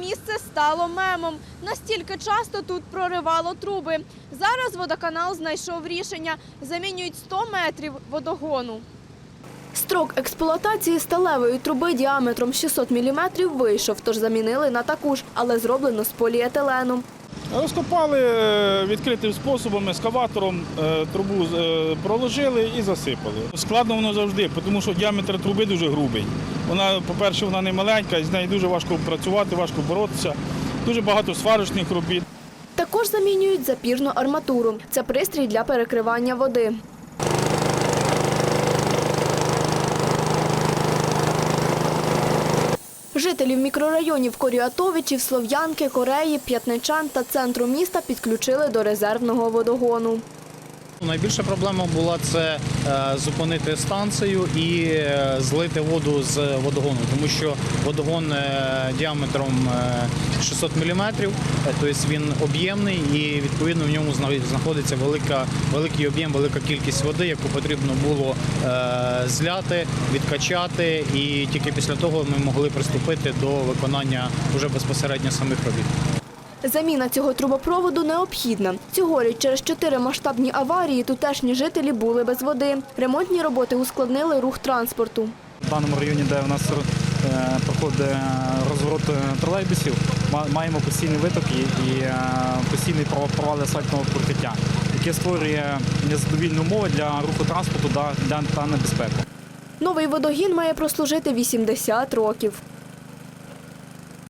місце стало мемом. Настільки часто тут проривало труби. Зараз водоканал знайшов рішення. Замінюють 100 метрів водогону. Строк експлуатації сталевої труби діаметром 600 мм вийшов, тож замінили на таку ж, але зроблено з поліетилену. Розкопали е, відкритим способом, ескаватором, е, трубу е, проложили і засипали. Складно воно завжди, тому що діаметр труби дуже грубий. Вона, по-перше, вона не маленька, з нею дуже важко працювати, важко боротися. Дуже багато сварочних робіт. Також замінюють запірну арматуру. Це пристрій для перекривання води. Жителів мікрорайонів Коріатовичів, Слов'янки, Кореї, П'ятничан та центру міста підключили до резервного водогону. Найбільша проблема була це е, зупинити станцію і е, злити воду з водогону, тому що водогон е, діаметром е, 600 мм, тобто він об'ємний і відповідно в ньому знаходиться велика, великий об'єм, велика кількість води, яку потрібно було зляти, відкачати, і тільки після того ми могли приступити до виконання вже безпосередньо самих робіт. Заміна цього трубопроводу необхідна. Цьогоріч через чотири масштабні аварії тутешні жителі були без води. Ремонтні роботи ускладнили рух транспорту. В даному районі, де у нас е, проходить розворот е, тролейбусів, маємо постійний виток і, е, постійний провал асфальтного покриття, яке створює незадовільні умови для руху транспорту та небезпеку. Новий водогін має прослужити 80 років.